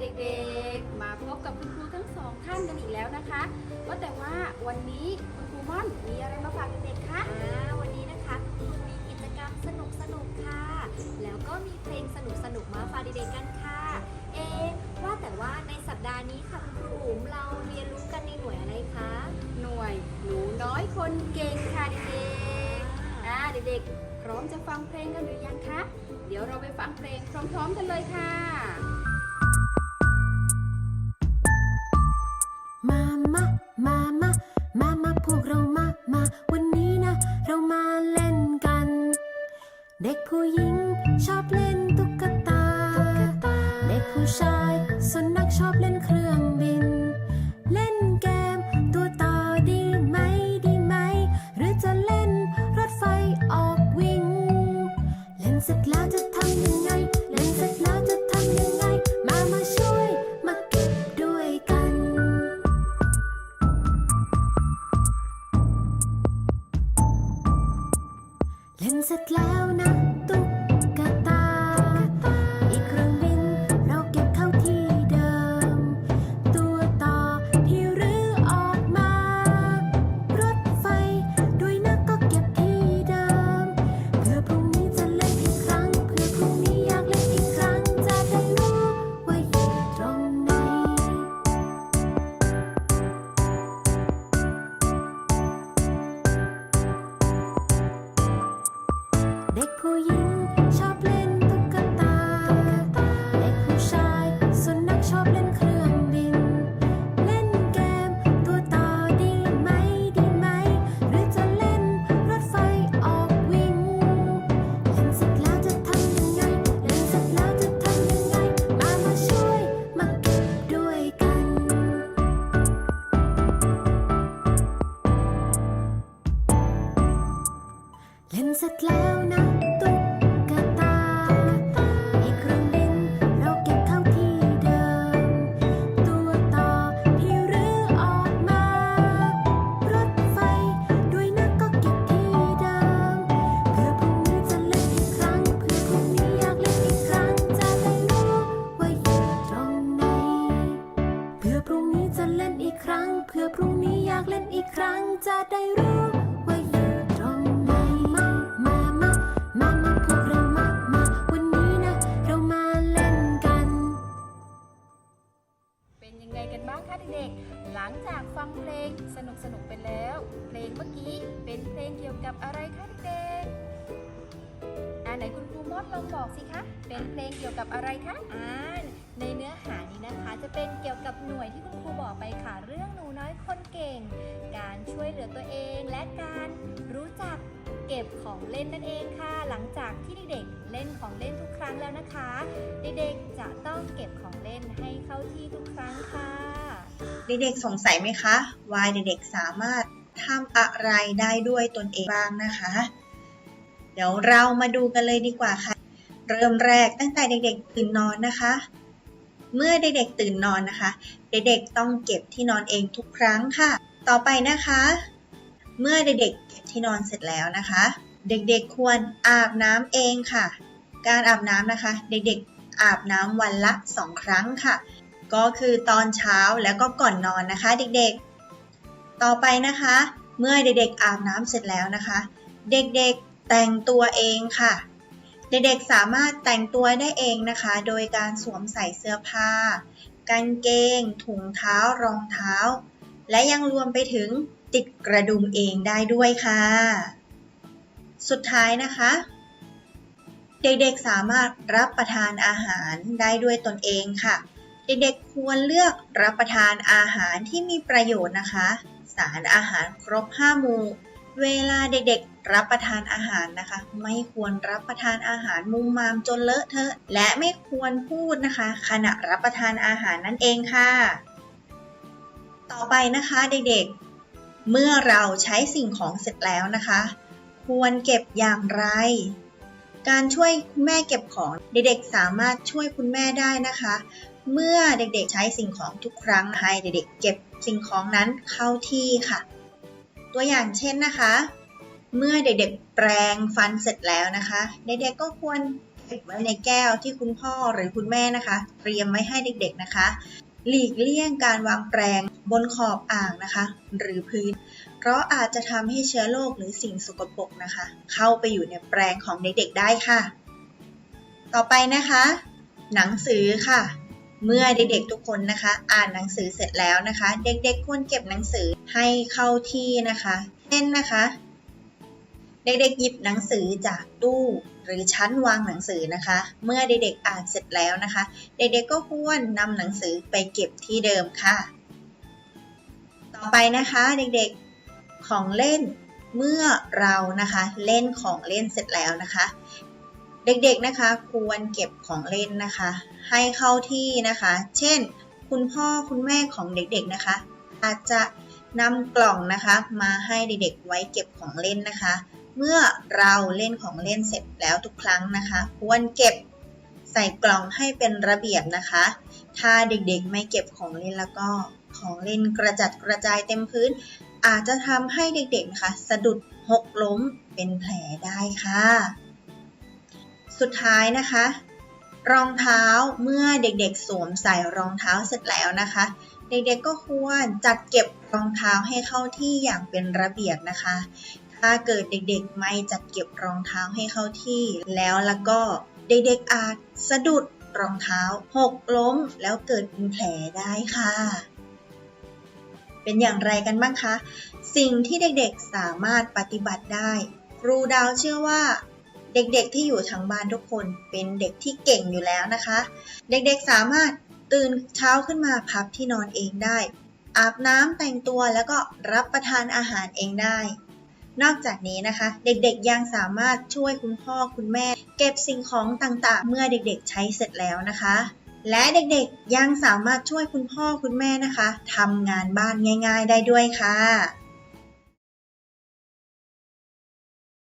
เด็กๆ มาพบกับคุณครูทั้งสองท่านกันอีกแล้วนะคะ ว่าแต่ว่าวันนี้คุณครูม่อนมีอะไรมาฝากเด็กๆคะอ่าวันนี้นะคะคุณครูมีกิจกรรมสนุกสนุกๆค่ะ แล้วก็มีเพลงสนุกสนุกๆมาฝากเด็กๆกันค่ะ เอะว่าแต่ว่าในสัปดาห์นี้ค่ะคุณครูอุ๋มเราเรียนรู้กันในหน่วยอะไรคะ หน่วยหนูน้อยคนเก่งค่ะเด็กๆอ่าเด็กๆ พร้อมจะฟังเพลงกันหรือยังคะ เดี๋ยวเราไปฟังเพลงพร้อม ๆ กันเลยค่ะ เด็กผู้หญิงชอบเล่น นเสร็จแล้วนะ งเกี่ยวกับอะไรคะเด็กๆอ่าไหนคุณครูมดลองบอกสิคะ เป็นเพลงเกี่ยวกับอะไรคะ อ่า ในเนื้อหานี้นะคะจะเป็นเกี่ยวกับหน่วยที่คุณครูบอกไปค่ะ เรื่องหนูน้อยคนเก่ง การช่วยเหลือตัวเอง และการรู้จักเก็บของเล่นนั่นเองค่ะ หลังจากที่เด็กๆเล่นของเล่นทุกครั้งแล้วนะคะ เด็กๆจะต้องเก็บของเล่นให้เข้าที่ทุกครั้งค่ะ เด็กๆสงสัยไหมคะว่าเด็กๆสามารถ ทำอะไรได้ด้วยตนเองบ้างนะคะ เดี๋ยวเรามาดูกันเลยดีกว่าค่ะ เริ่มแรกตั้งแต่เด็กๆตื่นนอนนะคะ เมื่อเด็กๆตื่นนอนนะคะ เด็กๆต้องเก็บที่นอนเองทุกครั้งค่ะ ต่อไปนะคะ เมื่อเด็กๆเก็บที่นอนเสร็จแล้วนะคะ เด็กๆควรอาบน้ำเองค่ะ การอาบน้ำนะคะ เด็กๆอาบน้ำวันละสองครั้งค่ะ ก็คือตอนเช้าแล้วก็ก่อนนอนนะคะ เด็กๆ ต่อไปนะคะ เมื่อเด็กๆอาบน้ำเสร็จแล้วนะคะ เด็กๆแต่งตัวเองค่ะ เด็กๆสามารถแต่งตัวได้เองนะคะ โดยการสวมใส่เสื้อผ้ากางเกง ถุงเท้ารองเท้า และยังรวมไปถึงติดกระดุมเองได้ด้วยค่ะ สุดท้ายนะคะ เด็กๆสามารถรับประทานอาหารได้ด้วยตนเองค่ะ เด็กๆควรเลือกรับประทานอาหารที่มีประโยชน์นะคะ สารอาหารครบ5หมู่ เวลาเด็กๆ รับประทานอาหารนะคะ ไม่ควรรับประทานอาหารมุมมามจนเลอะเทอะและไม่ควรพูดนะคะ ขณะรับประทานอาหารนั่นเองค่ะ ต่อไปนะคะเด็กๆ เมื่อเราใช้สิ่งของเสร็จแล้วนะคะ ควรเก็บอย่างไรการช่วยคุณแม่เก็บของเด็กๆ สามารถช่วยคุณแม่ได้นะคะ เมื่อเด็กๆ ใช้สิ่งของทุกครั้งให้เด็กๆ เก็บ สิ่งของนั้นเข้าที่ค่ะ ตัวอย่างเช่นนะคะ เมื่อเด็กๆแปรงฟันเสร็จแล้วนะคะ เด็กๆก็ควรเก็บไว้ในแก้วที่คุณพ่อหรือคุณแม่นะคะ เตรียมไว้ให้เด็กๆนะคะ หลีกเลี่ยงการวางแปรงบนขอบอ่างนะคะ หรือพื้น เพราะอาจจะทำให้เชื้อโรคหรือสิ่งสกปรกนะคะ เข้าไปอยู่ในแปรงของเด็กๆได้ค่ะ ต่อไปนะคะ หนังสือค่ะ เมื่อเด็กๆทุกคนนะคะ อ่านหนังสือเสร็จแล้วนะคะ เด็กๆควรเก็บหนังสือให้เข้าที่นะคะ เช่นนะคะ เด็กๆหยิบหนังสือจากตู้หรือชั้นวางหนังสือนะคะ เมื่อเด็กๆอ่านเสร็จแล้วนะคะ เด็กๆก็ควรนำหนังสือไปเก็บที่เดิมค่ะ ต่อไปนะคะเด็กๆของเล่นเมื่อเรานะคะเล่นของเล่นเสร็จแล้วนะคะ เด็กๆนะคะ ควรเก็บของเล่นนะคะ ให้เข้าที่นะคะ เช่น คุณพ่อคุณแม่ของเด็กๆนะคะ อาจจะนำกล่องนะคะ มาให้เด็กๆไว้เก็บของเล่นนะคะ เมื่อเราเล่นของเล่นเสร็จแล้วทุกครั้งนะคะ ควรเก็บใส่กล่องให้เป็นระเบียบนะคะ ถ้าเด็กๆไม่เก็บของเล่นแล้วก็ของเล่นกระจัดกระจายเต็มพื้น อาจจะทำให้เด็กๆนะคะสะดุดหกล้มเป็นแผลได้ค่ะ สุดท้ายนะคะ รองเท้าเมื่อเด็กๆสวมใส่รองเท้าเสร็จแล้วนะคะ เด็กๆก็ควรจัดเก็บรองเท้าให้เข้าที่อย่างเป็นระเบียบนะคะ ถ้าเกิดเด็กๆไม่จัดเก็บรองเท้าให้เข้าที่ แล้วแล้วก็เด็กๆอาจสะดุดรองเท้าหกล้มแล้วเกิดเป็นแผลได้ค่ะ เป็นอย่างไรกันบ้างคะ สิ่งที่เด็กๆสามารถปฏิบัติได้ ครูดาวเชื่อว่า เด็กๆที่อยู่ทางบ้านทุกคนเป็นเด็กที่เก่งอยู่แล้วนะคะ เด็กๆสามารถตื่นเช้าขึ้นมาพับที่นอนเองได้ อาบน้ำแต่งตัวแล้วก็รับประทานอาหารเองได้ นอกจากนี้นะคะ เด็กๆยังสามารถช่วยคุณพ่อคุณแม่ เก็บสิ่งของต่างๆ เมื่อเด็กๆใช้เสร็จแล้วนะคะ และเด็กๆยังสามารถช่วยคุณพ่อคุณแม่นะคะทำงานบ้านง่าย ๆ ได้ด้วยค่ะ